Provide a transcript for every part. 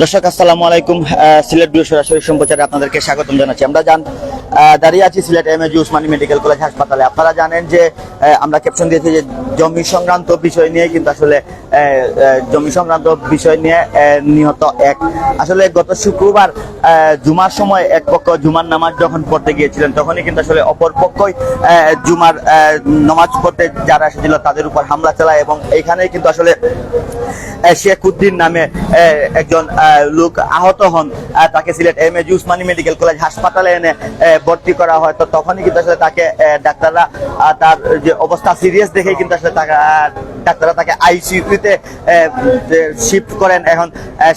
দর্শক আসসালামু আলাইকুম সিলেট ব্যুরো সরাসরি সম্প্রচারে আপনাদেরকে স্বাগতম জানাচ্ছি। আমরা জান দাঁড়িয়ে আছি Sylhet M A Osmani medical college হাসপাতালে। আপনারা জানেন যে আমরা ক্যাপশন দিয়েছি যে জমি সংক্রান্ত বিষয় নিয়ে, কিন্তু আসলে জমি সংক্রান্ত বিষয় নিয়ে নিহত এক। আসলে গত শুক্রবার জুমার সময় এক পক্ষ জুমার নামাজ যখন পড়তে গিয়েছিলেন, তখনই কিন্তু আসলে অপর পক্ষই জুমার নামাজ পড়তে যারা এসেছিল তাদের উপর হামলা চালায় এবং এইখানেই কিন্তু আসলে শেখ উদ্দিন নামে একজন লোক আহত হন। তাকে Sylhet M A Osmani medical college হাসপাতালে এনে ভর্তি করা হয়, তো তখনই কিন্তু আসলে তাকে ডাক্তাররা তার যে অবস্থা সিরিয়াস দেখে কিন্তু আসলে তাকে ডাক্তাররা তাকে আইসিইউতে শিফট করেন। এখন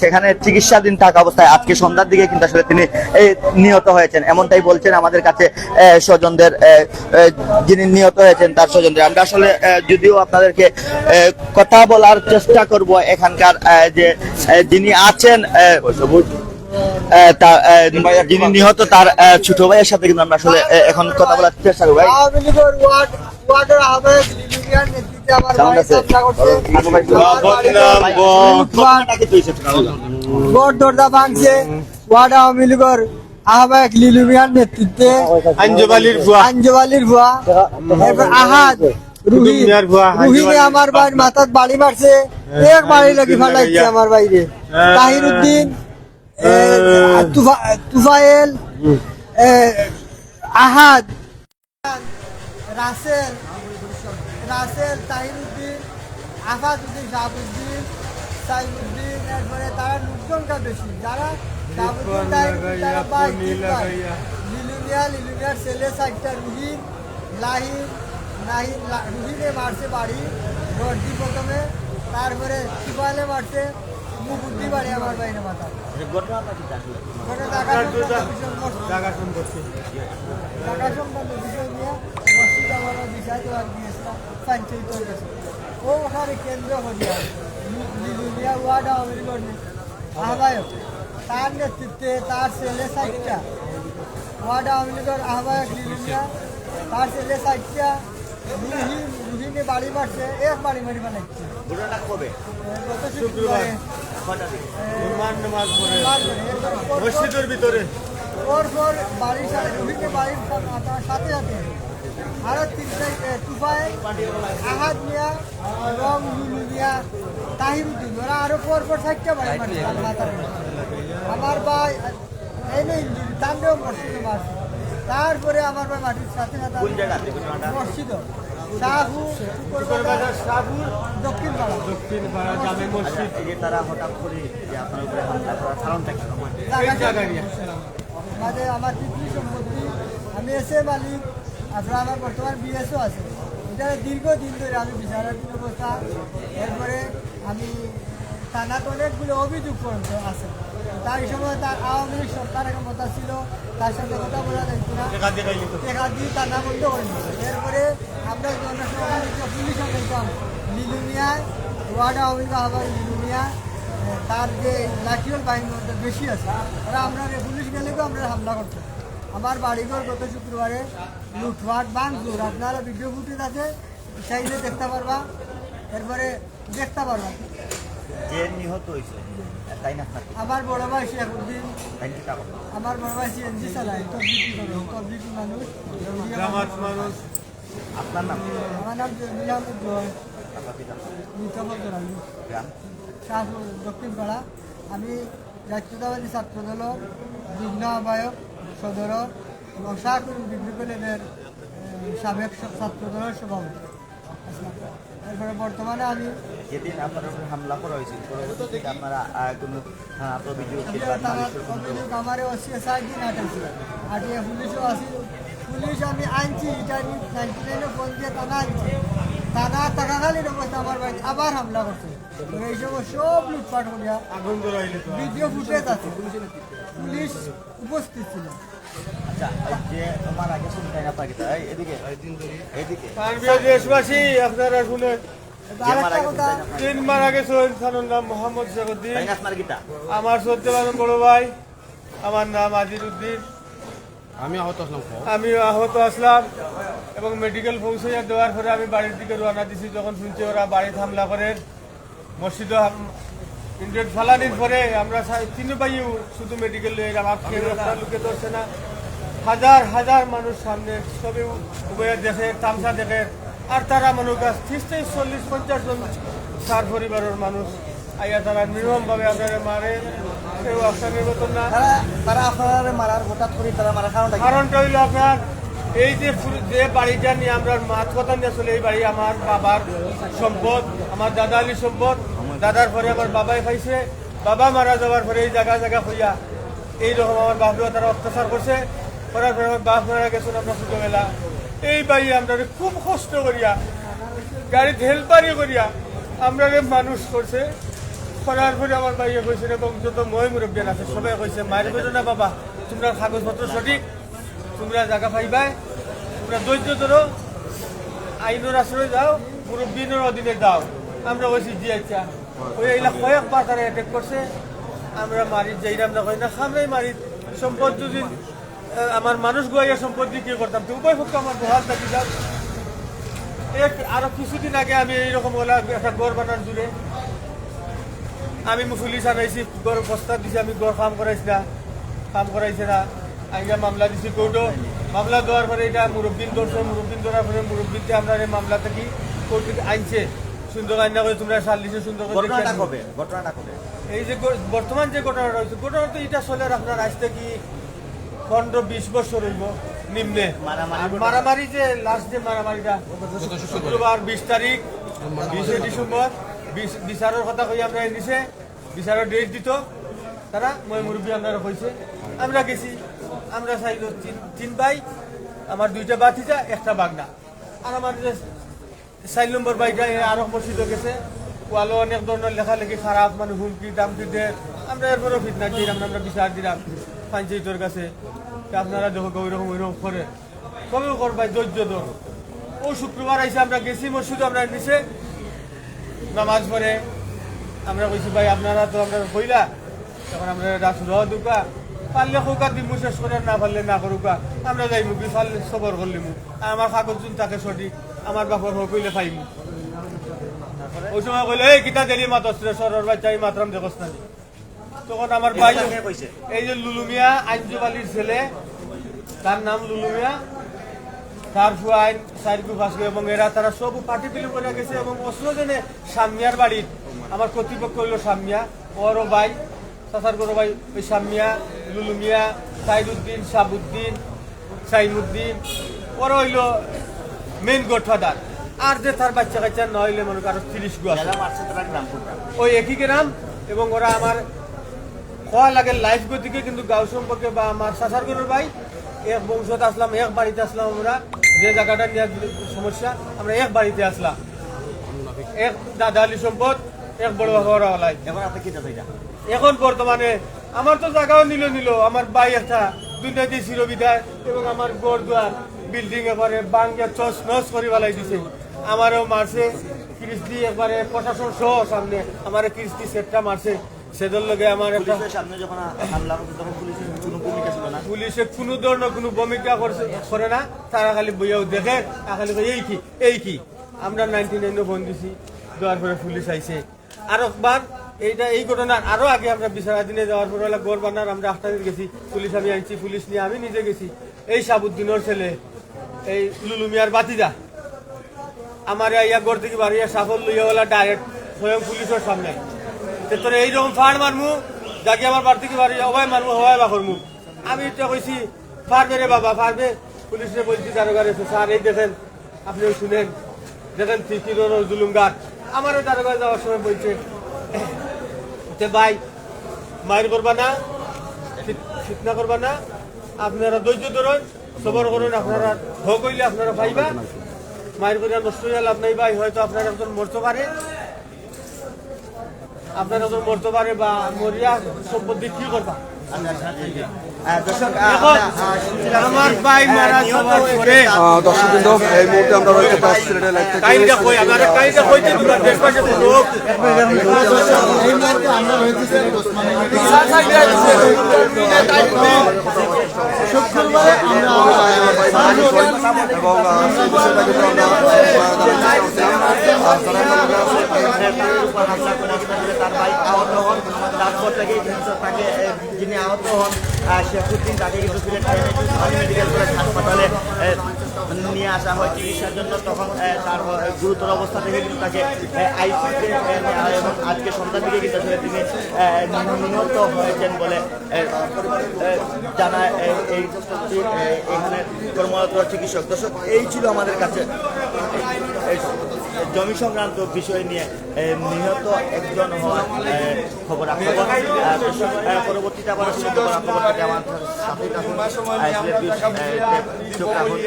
সেখানে চিকিৎসাধীন থাকা অবস্থায় আজকে সন্ধ্যার দিকে কিন্তু আসলে তিনি নিহত হয়েছেন। এমনটাই বলছেন আমাদের কাছে স্বজনদের যিনি নিহত হয়েছেন তার স্বজনদের। আমরা আসলে যদিও আপনাদেরকে কথা বলার চেষ্টা করব এখানকার যে যিনি আছেন যিনি নিহত তার ছোট ভাইয়ের সাথে কিন্তু আমরা আসলে এখন কথা বলার চেষ্টা করব। ওয়ার্ড নেতৃত্বে আমার আওয়ামী লীগের আহ্বায়ক লিলু মিয়ার নেতৃত্বে। আঞ্জবালির ভুয়া। আঞ্জবালির ভুয়া। এরপর আহাদ রুহিনে বাড়ি মারছে। এক বাড়ি লাগি ফালাইছে আমার বাইরে তাহির উদ্দিন তুফায়েল আহাদ রাসেল রাসেল তাহিরুদ্দিন আফাদুদ্দিন শাহাবুদ্দিন সাইবুদ্দিন এরপরে তারা লোকজনটা বেশি। যারা শাহাবুদ্দিন তাহিরুদ্দিন তারা ভাই। লিলুমিয়া লিলুমিয়ার ছেলে সাইডটা রুহিন লাহিন নাহিন রুহিনে মারছে বাড়ি রডি প্রথমে। তারপরে শিবালে মারছে মুকুদ্দি বাড়ি। আমার বাইরে মাথা ঘটনাটা কি আসলে? ওখানে টাকা সংক্রান্ত বিষয় মস্ত- জায়গা সম্পত্তি বিষয় নিয়ে মসজিদ আমরা বিষয় দেওয়ার দিয়েছিলাম পঞ্চায়েত ও ওখানে কেন্দ্র হরিয়া ওয়ার্ড আওয়ামী লীগের আহ্বায়ক তার নেতৃত্বে তার ছেলে সাইটটা ওয়ার্ড আওয়ামী লীগের আহ্বায়ক লিলুমিয়া তার ছেলে সাইটটা রুহিন বাড়ি মারছে এক বাড়ি মারি বানাচ্ছে কবে? গত শুক্রবারে জুম্মার নামাজ পড়ে মসজিদের ভিতরে। ওর পর বাড়ির সাথে বাড়ির সাথে সাথে আরও তিনটা তুফায় আহাদ মিয়া এবং লুলু মিয়া তাহিরুদ্দিন। ওরা আরও পর পর থাকতে পারে আমার ভাই এই নেই তান্ডেও মসজিদে তারপরে আমার ভাই মাটির সাথে সাথে কোন দক্ষিণ পাড়া জামে মসজিদ। এই যে তারা হঠাৎ করে যে আপনার উপরে হামলা করার কারণটা কি? এই জায়গা নিয়ে মাঝে আমার পিতৃ সম্পত্তি আমি এসে মালিক আপনার আমার বর্তমান বিএসও আছে। এটা দীর্ঘদিন ধরে আমি বিচারাধীন অবস্থা এরপরে আমি থানাতে অনেকগুলো অভিযোগ পর্যন্ত আছে। তার সময় তার আওয়ামী লীগ সরকার ক্ষমতা ছিল তার সাথে কথা বলা যাইত না টাকা দিয়ে দিয়ে বন্ধ করে এরপরে আমরা পুলিশ দেখতাম লিলুমিয়ায় ওয়ার্ড আওয়ামী লীগ আহ্বায়ক লিলুমিয়া তার যে লাঠিয়াল বাহিনী বেশি আছে ওরা আমরা পুলিশ গেলেও আমরা হামলা করতো আমার বাড়িঘর গত শুক্রবারে লুটফাট ভাঙচুর আপনারা ভিডিও ফুটেজ আছে চাইলে দেখতে পারবা। এরপরে দেখতে পারবা। যে নিহত হয়েছে। তাই না? আমার বড় ভাই শেখউদ্দিন তাই কি কাগজ? আমার বড় ভাই সিএনজি চালায়। মানুষ। মানুষ। আপনার নাম? আমার নাম জমিল আহমেদ জয়। দক্ষিণ পাড়া। আমি জাতীয়তাবাদী ছাত্র দলের যুগ্ম আহ্বায়ক সদর এবং ডিগ্রি কলেজের সাবেক ছাত্র দলের সভাপতি। এরপরে বর্তমানে আমি যেদিন আপনার উপর হামলা করা হয়েছিল পরবর্তীতে আপনারা কোনো অভিযোগ অভিযোগ আমার সাত দিন আটাইছি আটিয়ে পুলিশও আসি পুলিশ আমি আনছি এটা নাইনটি নাইনে ফোন দিয়ে থানা আনছি। থানা থাকাকালীন অবস্থা আমার বাড়িতে আবার হামলা করছে। এই সময় সব লুটপাট করিয়া আগুন ভিডিও ফুটেজ আছে। পুলিশ উপস্থিত ছিল। আচ্ছা দেশবাসী আপনারা তিন মার আগে খানের নাম মোহাম্মদ আমার সত্যি বড় ভাই আমার নাম আজির উদ্দিন আমি আহত আসলাম আমি আহত আসলাম এবং মেডিকেল পৌঁছে দেওয়ার পরে আমি বাড়ির দিকে রওনা দিছি। যখন শুনছি ওরা বাড়ি হামলা করে মসজিদে ইন্ডিয়ান ফালানির পরে আমরা তিনও পাইও শুধু মেডিকেল লোকে ধরছে না। হাজার হাজার মানুষ সামনে সবে উভয় দেখে তামসা দেখে। আর তারা মানুষ কাছ ত্রিশ চল্লিশ পঞ্চাশ জন চার পরিবারের মানুষ। আইয়া তারা নির্মমভাবে আপনারা মারে কেউ আপনার নির্বাচন না। তারা আপনারা মারার হঠাৎ করে তারা মারার? কারণটা হইল আপনার এই যে যে বাড়িটা নিয়ে আমরা মাছ কথা নিয়ে আসলে, এই বাড়ি আমার বাবার সম্পদ, আমার দাদা আলী সম্পদ। দাদার পরে আমার বাবাই খাইছে। বাবা মারা যাওয়ার পরে এই জায়গা জায়গা হইয়া এইরকম আমার বাপেও তারা অত্যাচার করছে। করার পরে আমার বাপ মারা গেছেন আমরা ছোটবেলা এই বাড়ি আমরা খুব কষ্ট করিয়া গাড়িতে হেল্পারি করিয়া আমরা মানুষ করছে। করার পরে আমার ভাইয়ে কইছে এবং যত মই মুরব্বিয়ান আছে, সবাই কইছে, মায়ের কইতো না বাবা, তোমরা কাগজপত্র সঠিক তোমরা জায়গা পাইবাই, তোমরা ধৈর্য ধরো। আইনের আশ্রয় যাও মুরব্বিনের অধীনে যাও আমরা জি আচ্ছা ওই এইলা কয়েকবার তারা অ্যাটেক করছে। আমরা মারি যাইরাম না কই না, সামনেই মারি সম্পদ যদি আমার মানুষ গোয়াইয়া সম্পদ দিয়ে কি করতাম, তো উভয় পক্ষ আমার বহাল থাকি যাও এক, আরও কিছুদিন আগে আমি এইরকম ওলা একটা গড় বানার জুড়ে আমি পুলিশ আনাইছি, গড় বস্তা দিছি, আমি গড় কাম করাইছি না কাম করাইছে না। আইয়া মামলা দিছি কোর্টও। মামলা দেওয়ার পরে এটা মুরব্বিন ধরছে মুরব্বিন ধরার পরে মুরব্বিনকে আমরা এই মামলা থেকে কোর্ট আনছে সুন্দর আইনা করে তোমরা সালিশে সুন্দর করে ঘটনাটা কবে? কবে? এই যে বর্তমান যে ঘটনাটা হয়েছে ঘটনা তো এটা চলে আপনার আজ থেকে পনেরো বিশ বছর হইব নিম্নে। মারামারি যে লাস্ট যে মারামারিটা শুক্রবার বিশ তারিখ বিশে ডিসেম্বর বিচারের কথা কই আমরা নিছে বিচারের ডেট দিত। তারা মই মুরব্বী আপনারা কইছে আমরা গেছি। আমরা চাইল তিন ভাই, আমার দুইটা বাতিজা একটা বাগনা আর আমার চার নম্বর বাইকটা আরও মসজিদ গেছে ওয়ালো অনেক ধরনের লেখালেখি, খারাপ মানে হুমকি, দামকি দে আমরা এরপরেও ফিটনা দিলাম, আমরা বিচার দিলাম পঞ্চায়েতের কাছে। আপনারা দেখো ওইরকম ওইরকম করে। কবে করবাই ধৈর্য ধর। ও শুক্রবার আইসে আমরা গেছি, মসজিদ আমরা নিচে। নামাজ পড়ে। আমরা কইছি, ভাই, আপনারা তো আমরা কইলা তখন আমরা রাসুল দুকা। পারলে সৌকা দিমু শেষ করে না পারলে না করুকা আমরা যাইমু কি পারলে সবর করলিমু। আমার কাগজ যোন তাকে সঠিক আমার বাপর হোক কইলে পাইমু। ওই সময় কইলে এই কিতা দেরি মাতস রে সরর বাচ্চা এই মাত্রাম দেখস না তখন আমার ভাই? এই যে লুলুমিয়া আঞ্জু আলীর ছেলে তার নাম লুলুমিয়া তার ফুয়াইন সাইডকু ফাঁসবো এবং এরা তারা সব পার্টি পিলু করে গেছে এবং অস্ত্র জেনে সামিয়ার বাড়ির। আমার কর্তৃপক্ষ হইল সামিয়া ওরও ভাই। চাচার গরো ভাই। ওই সামিয়া লুলু মিয়া সাইদুদ্দিন সাবুদ্দিন সাইমুদ্দিন, ওরা হইল মেন গডফাদার আর যে তার বাচ্চা কাচ্চা নইলে মনে করো তিরিশ গু আছে। ওই একই গ্রাম এবং ওরা আমার খোয়া লাগে লাইফ গতিকে কিন্তু গাঁও সম্পর্কে বা আমার সাসার গরুর ভাই, এক বংশত আসলাম, এক বাড়িতে আসলাম আমরা। যে জায়গাটা নিয়ে সমস্যা, আমরা এক বাড়িতে আসলাম। এক দাদা আলী সম্পদ, এক বড় বাবা ওলাই এখন আপনি কি চাই এখন বর্তমানে আমার তো জায়গাও নিল নিল আমার বাই একটা দুইটা দিয়ে চিরবিদায় এবং আমার গড় দুয়ার বিল্ডিং এবারে বাঙ্গা চস নস করে বেলাই দিছে। আমারও মারছে কৃষ্টি একবারে প্রশাসন সহ সামনে আমার কৃষ্টি সেটটা মারছে। সেদের লগে আমার একটা পুলিশে কোনো ধরনের কোনো ভূমিকা করছে করে না। তারা খালি বইয়াও দেখে খালি এই কি এই কি? আমরা নাইনটি নাইনে ফোন দিছি দেওয়ার পরে পুলিশ আইছে। আর একবার এইটা এই ঘটনার আরও আগে আমরা বিচারাধীনে যাওয়ার পরে হলো গড় বান্নার আমরা আস্তাদিন গেছি, পুলিশ আমি আনছি, পুলিশ নিয়ে আমি নিজে গেছি। এই সাবুদ্দিনের ছেলে, এই লুলুমিয়ার বাতিজা আমার ইয়া গড় থেকে বাড়িয়া সাফল লইয়া ওলা ডাইরেক্ট স্বয়ং পুলিশের সামনে। তোর এইরকম ফাড় মারমু, যাকে আমার বাড়ি থেকে বাড়ি হবাই মারমু হবাই বা করমু। আমি এটা কইছি পারবে রে বাবা পারবে পুলিশে বলছি, দারোগার স্যার এই দেখেন, আপনিও শুনেন। দেখেন ফিকির জুলুমগার আমারও দারোগা যাওয়ার সময় বলছে তে ভাই মায়ের করবা না ফিত- ফিতনা করবা না আপনারা ধৈর্য ধরুন সবর করুন আপনারা হোক হইলে আপনারা পাইবা। মায়ের করে নষ্ট হয়ে লাভ নাই ভাই হয়তো আপনার একজন মরতে পারে আপনার একজন মরতে পারে বা মরিয়া সম্পত্তি কি করবা। আহ, দর্শক আহ, এখন আমরা, আহ, শুনছিলাম যে, আমার ভাই মারা নিহত দর্শকবৃন্দ এই মুহূর্তে আমরা রয়েছে আমার রয়েছি সিলেট ওসমানী। আর তারা ভাই আহত হন তারপর থেকে যিনি আহত হন শেখুদ্দিন তাকে কিন্তু সিলেট মেডিকেল কলেজ হাসপাতালে নিয়ে আসা হয় চিকিৎসার জন্য। তখন তার গুরুতর অবস্থা থেকে কিন্তু তাকে আইসিউতে নেওয়া হয় এবং আজকে সন্ধ্যার দিকে কিন্তু আসলে তিনি নিহত হয়েছেন বলে জানা এই এখানে কর্মরত চিকিৎসক। দর্শক, এই ছিল আমাদের কাছে জমি সংক্রান্ত বিষয় নিয়ে নিহত একজন হওয়ার খবর। খবর পরবর্তীতে আবার খবর থেকে আমার সাথে থাকুন। চোখ রাখুন।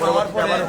পরবর্তীতে আবার